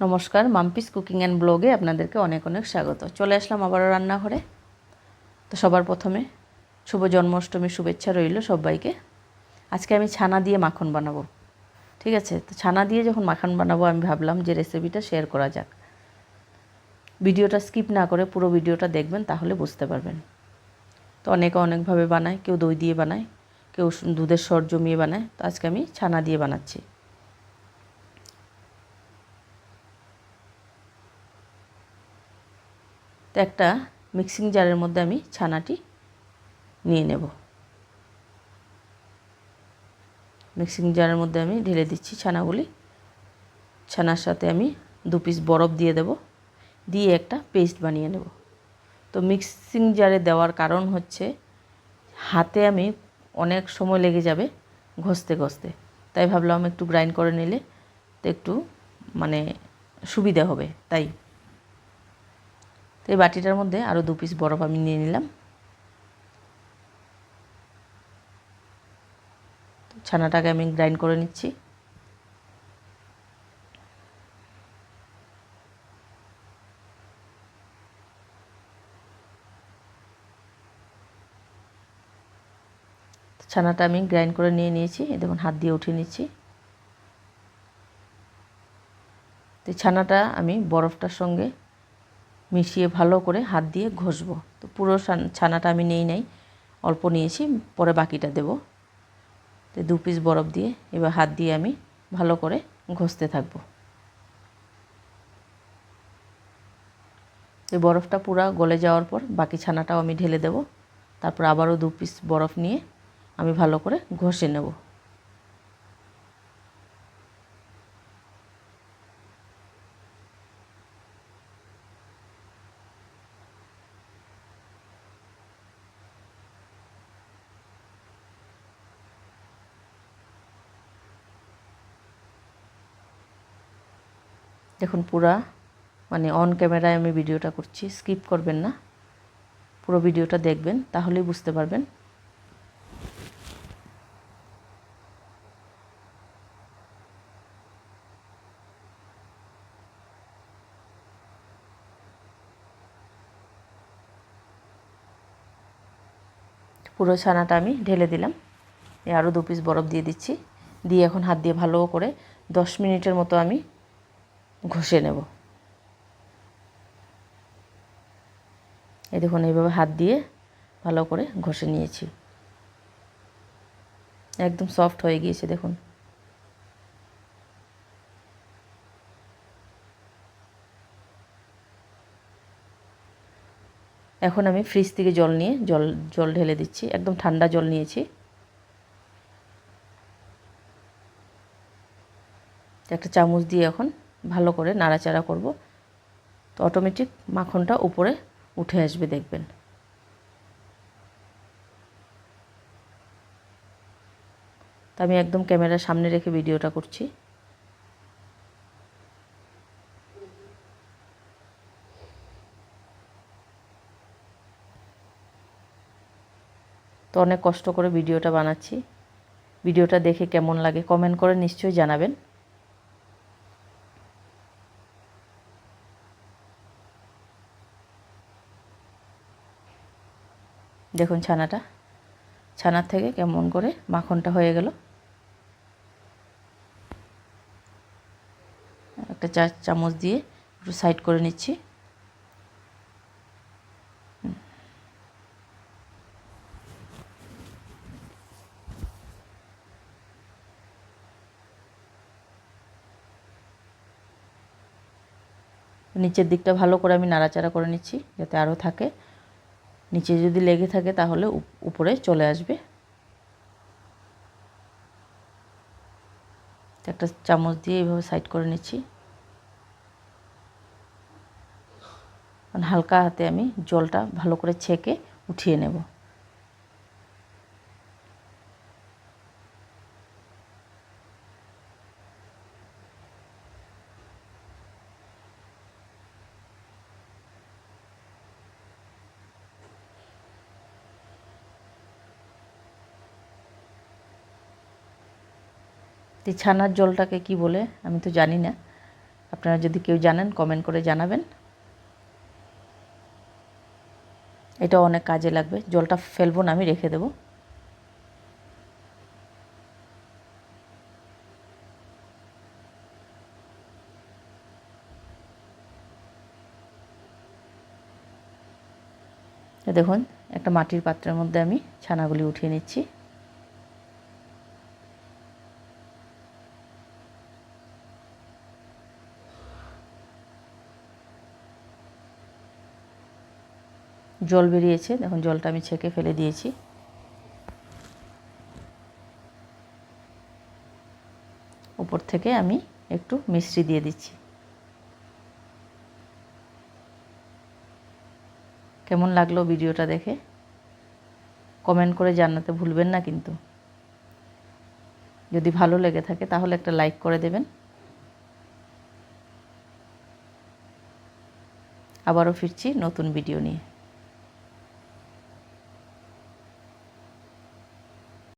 নমস্কার, Mampi's cooking and ব্লগে আপনাদেরকে অনেক অনেক স্বাগত। চলে আসলাম আবারও রান্নাঘরে। তো সবার প্রথমে শুভ জন্মাষ্টমীর শুভেচ্ছা রইল সবাইকে। আজকে আমি ছানা দিয়ে মাখন বানাবো। ঠিক আছে? তো ছানা দিয়ে যখন মাখন বানাবো, আমি ভাবলাম যে রেসিপিটা শেয়ার করা যাক। ভিডিওটা স্কিপ না করে পুরো ভিডিওটা দেখবেন, তাহলে বুঝতে পারবেন। তো অনেকে অনেকভাবে বানায়, কেউ দই দিয়ে বানায়, কেউ দুধের সর জমিয়ে বানায়। তো আজকে আমি ছানা দিয়ে বানাচ্ছি। একটা মিক্সিং জারের মধ্যে আমি ছানাটি নিয়ে নেব। মিক্সিং জারের মধ্যে আমি ঢেলে দিচ্ছি ছানাগুলি। ছানার সাথে আমি দু পিস বরফ দিয়ে দেব, দিয়ে একটা পেস্ট বানিয়ে নেব। তো মিক্সিং জারে দেওয়ার কারণ হচ্ছে, হাতে আমি অনেক সময় লেগে যাবে ঘষতে ঘষতে। তাই ভাবলাম একটু গ্রাইন্ড করে নিলে তো একটু মানে সুবিধা হবে, তাই। তো এই বাটিটার মধ্যে আরও দু পিস বরফ আমি নিয়ে নিলাম। ছানাটাকে আমি গ্রাইন্ড করে নিচ্ছি। ছানাটা আমি গ্রাইন্ড করে নিয়ে নিয়েছি দেখুন হাত দিয়ে উঠিয়ে নিচ্ছি। তো ছানাটা আমি বরফটার সঙ্গে মিশিয়ে ভালো করে হাত দিয়ে ঘষবো। তো পুরো ছানাটা আমি নেই নাই, অল্প নিয়েছি, পরে বাকিটা দেব। তো দু পিস বরফ দিয়ে এবার হাত দিয়ে আমি ভালো করে ঘষতে থাকব। এই বরফটা পুরো গলে যাওয়ার পর বাকি ছানাটাও আমি ঢেলে দেব। তারপর আবারও দু পিস বরফ নিয়ে আমি ভালো করে ঘষে নেব। দেখুন, পুরা মানে অন ক্যামেরায় আমি ভিডিওটা করছি স্কিপ করবেন না। পুরো ভিডিওটা দেখবেন, তাহলেই বুঝতে পারবেন। পুরো ছানাটা আমি ঢেলে দিলাম। আরও দু পিস বরফ দিয়ে দিচ্ছি। দিয়ে এখন হাত দিয়ে ভালো করে দশ মিনিটের মতো আমি ঘষে নেব। এই দেখুন, এইভাবে হাত দিয়ে ভালো করে ঘষে নিয়েছি। একদম সফট হয়ে গিয়েছে, দেখুন। এখন আমি ফ্রিজ থেকে জল নিয়ে, জল জল ঢেলে দিচ্ছি। একদম ঠান্ডা জল নিয়েছি। একটা চামচ দিয়ে এখন ভালো করে নাড়াচাড়া করব। তো অটোমেটিক মাখনটা উপরে উঠে আসবে, দেখবেন। তো আমি একদম ক্যামেরার সামনে রেখে ভিডিওটা করছি। তো অনেক কষ্ট করে ভিডিওটা বানাচ্ছি। ভিডিওটা দেখে কেমন লাগে কমেন্ট করে নিশ্চয়ই জানাবেন। দেখুন ছানাটা। ছানার থেকে কেমন করে মাখনটা হয়ে গেল। একটা চা, চামচ দিয়ে একটু সাইড করে নিচ্ছি। নিচের দিকটা ভালো করে আমি নাড়াচাড়া করে নিচ্ছি, যাতে আরও থাকে। নিচে যদি লেগে থাকে তাহলে উপরে চলে আসবে। একটা চামচ দিয়ে এইভাবে সাইড করে নিচ্ছি। হালকা হাতে আমি জলটা ভালো করে ছেঁকে উঠিয়ে নেব। তো ছানার জলটাকে কি বলে, আমি তো জানি না। আপনারা যদি কেউ জানেন কমেন্ট করে জানাবেন। এটা অনেক কাজে লাগবে। জলটা ফেলব না, আমি রেখে দেবো। দেখুন, একটা মাটির পাত্রের মধ্যে আমি ছানাগুলি উঠিয়ে নিচ্ছি। জল বেরিয়েছে। দেখুন, জলটা আমি ছেঁকে ফেলে দিয়েছি। উপর থেকে আমি একটু মিষ্টি দিয়ে দিচ্ছি। কেমন লাগল ভিডিওটা দেখে? কমেন্ট করে জানাতে ভুলবেন না কিন্তু। যদি ভালো লেগে থাকে তাহলে একটা লাইক করে দেবেন। আবারও ফিরছি নতুন ভিডিও নিয়ে।